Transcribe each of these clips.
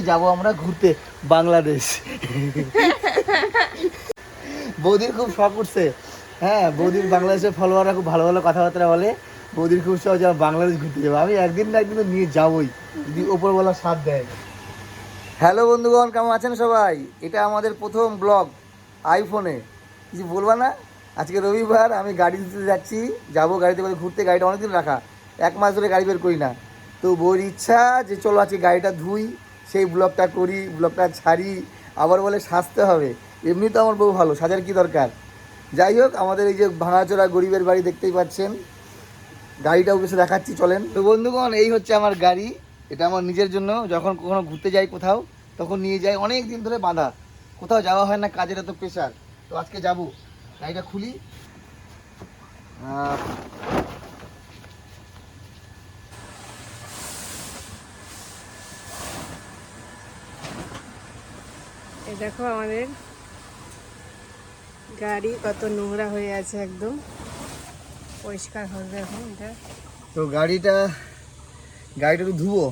যাব আমরা ঘুরতে? বাংলাদেশ। বৌদির খুব শখ উঠছে। হ্যাঁ বৌদির বাংলাদেশের ফলোয়াররা খুব ভালো ভালো কথাবার্তা বলে। বৌদির খুব শখ যে বাংলাদেশ ঘুরতে যাব। আমি একদিন না একদিন নিয়ে যাবোই। যদি ওপরওয়ালা সাথ দেয়। হ্যালো বন্ধুগণ, কেমন আছেন সবাই? এটা আমাদের প্রথম ব্লগ আইফোনে। কিছু বলবা না? আজকে রবিবার, আমি গাড়ি দিতে যাচ্ছি। যাব গাড়িতে করে ঘুরতে। গাড়িটা অনেকদিন রাখা। এক মাস ধরে গাড়ি বের করি না। তো বউর ইচ্ছা যে চলো আজকে গাড়িটা ধুই। সেই ব্লগটা করি ব্লগটা ছাড়ি, আবার বলে সাজতে হবে। এমনি তো আমার বউ ভালো, সাজার কি দরকার? যাই হোক, আমাদের এই যে ভাঙাচোরা গরিবের বাড়ি দেখতেই পাচ্ছেন। গাড়িটাও বেশি দেখাচ্ছি, চলেন। তো বন্ধুগণ, এই হচ্ছে আমার গাড়ি। এটা আমার নিজের জন্য। যখন কখনো ঘুরতে যাই কোথাও, তখন নিয়ে যাই। অনেক দিন ধরে বাঁধা। কোথাও যাওয়া হয় না, কাজের এত প্রেশার তো আজকে যাব। গাড়িটা খুলি। এই দেখো আমাদের গাড়ি কত নোংরা হয়ে আছে একদম। পরিষ্কার হবে এখন এটা। তো গাড়িটা গাড়িটা একটু ধুবো।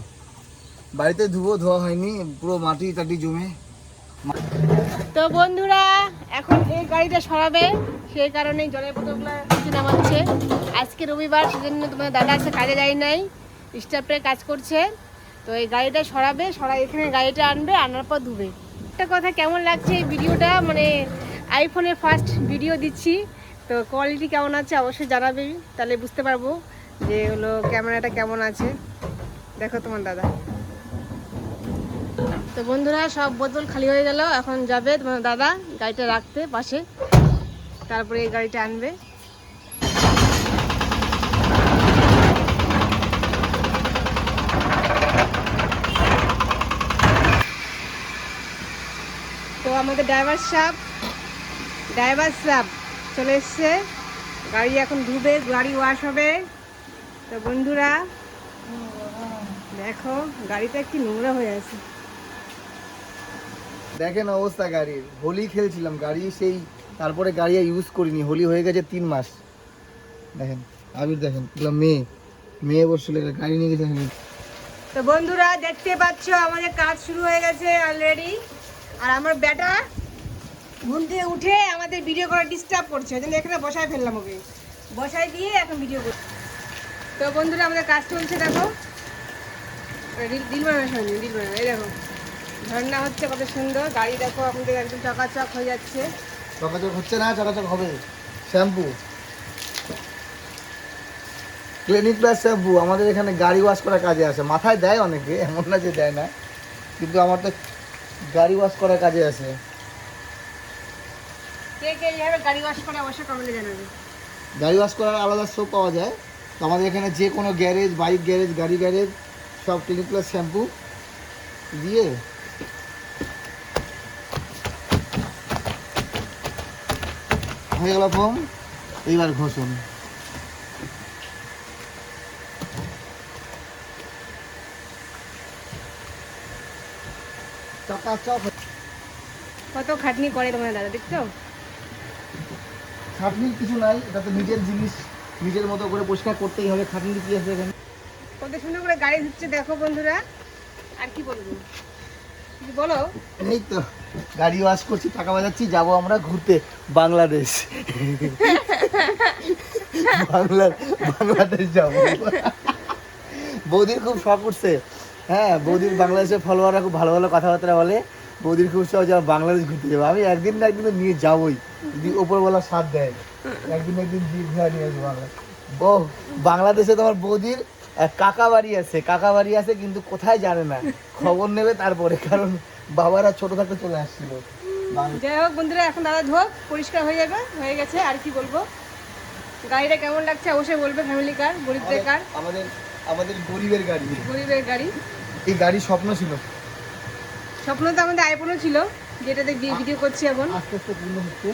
বাড়িতে ধুবো ধোয়া হয়নি পুরো মাটি টাটি জমে। তো বন্ধুরা এখন এই গাড়িটা সরাবে সেই কারণেই জলের বোতলগুলো নামাচ্ছে। আজকে রবিবার সেজন্য তোমার দাদা আছে কাজে যায় নাই স্টাফে কাজ করছে। তো এই গাড়িটা সরাবে সরা এখানে গাড়িটা আনবে আনার পর ধুবে। একটা কথা কেমন লাগছে এই ভিডিওটা? মানে আইফোনের ফার্স্ট ভিডিও দিচ্ছি। তো কোয়ালিটি কেমন আছে অবশ্যই জানাবে, তাহলে বুঝতে পারব যে হলো ক্যামেরাটা কেমন আছে। দেখো তোমার দাদা। তো বন্ধুরা, সব বোতল খালি হয়ে গেল, এখন যাবে তোমার দাদা গাড়িটা রাখতে পাশে। তারপরে এই গাড়িটা আনবে। তো আমাদের ড্রাইভার সাহেব ড্রাইভার সাহেব চলে এসছে। গাড়ি এখন ধুবে গাড়ি ওয়াশ হবে। তো বন্ধুরা দেখো গাড়িটা কি নোংরা হয়ে আছে। দেখেন অবস্থা গাড়ির। হোলি খেলছিলাম গাড়ি সেই তারপরে গাড়ি ইউজ করিনি। হোলি হয়ে গেছে তিন মাস। দেখেন আবির দেখেন এগুলো মেয়ে। মেয়ে বসছিল গাড়ি নিয়ে গেছে। তো বন্ধুরা দেখতে পাচ্ছ আমাদের কাজ শুরু হয়ে গেছে অলরেডি আর আমার বেটা ঘুম থেকে উঠে আমাদের ভিডিও করা ডিস্টার্ব করছে। ওই জন্য এখানে বসায় ফেললাম ওকে। বসায় দিয়ে এখন ভিডিও করছি তো বন্ধুরা, আমাদের কাজ চলছে, দেখো। রিল বানানো এই দেখো, ঝর্ণা হচ্ছে কত সুন্দর। গাড়ি দেখো, আমাদের একদম চকাচক হয়ে যাচ্ছে। চকাচক হচ্ছে না, চকাচক হবে। শ্যাম্পু। Clinic plus shampoo. আমাদের এখানে গাড়ি ওয়াশ করার কাজে আসে। মাথায় দেয় অনেকে, এমন না যে দেয় না। কিন্তু আমার তো গাড়ি ওয়াশ করার কাজে আছে। কে কে এইভাবে গাড়ি ওয়াশ করে অবশ্যই কমেন্টে জানাবে। গাড়ি ওয়াশ করার আলাদা সোপ পাওয়া যায়। তো আমাদের এখানে যে কোনো গ্যারেজ বাইক গ্যারেজ গাড়ি গ্যারেজ সব ক্লিনিক প্লাস শ্যাম্পু দিয়ে হয়ে গেল ফোম এইবার ঘষুন। চকাচক কত খাটনি করে তোমার দাদা দেখছ? খাটনির কিছু নাই এটা তো নিজের জিনিস নিজের মতো করে পরিষ্কার করতেই হবে খাটনির কি আছে এখানে? কত সুন্দর করে গাড়ি ধুচ্ছে দেখো বন্ধুরা। আর কি বলব? বলো? এই তো গাড়ি ওয়াশ করছি টাকা বাজাচ্ছি যাব আমরা ঘুরতে বাংলাদেশ। বাংলা বাংলাদেশ যাব। বৌদির খুব শখ উঠছে। হ্যাঁ বৌদির বাংলাদেশের ফলোয়াররা খুব ভালো ভালো কথাবার্তা বলে। বৌদির খুব আমি বাংলাদেশ ঘুরতে যাব। আমি একদিন না একদিন নিয়ে যাবোই। যদি ওপরওয়ালা সাথ দেয়। একদিন না একদিন ঘুরে নিয়ে আসব বাংলা ও বাংলাদেশে তোমার বৌদির কাকা বাড়ি আছে। কাকা বাড়ি আছে কিন্তু কোথায় জানে না। খবর নেবে তারপরে কারণ বাবারা ছোট থাকতে চলে আসছিল। যাই হোক বন্ধুরা এখন দাদা ধোক পরিষ্কার হয়ে যাবে হয়ে গেছে আর কি বলব? গাড়িটা কেমন লাগছে? অবশ্যই বলবে ফ্যামিলি কার গরিবদের কার আমাদের আমাদের গরিবের গাড়ি। গরিবের গাড়ি। এই গাড়ি স্বপ্ন ছিল। স্বপ্ন তো আমাদের আইফোনও ছিল যেটাতে ভিডিও করছি এখন। আস্তে আস্তে পূর্ণ হচ্ছে।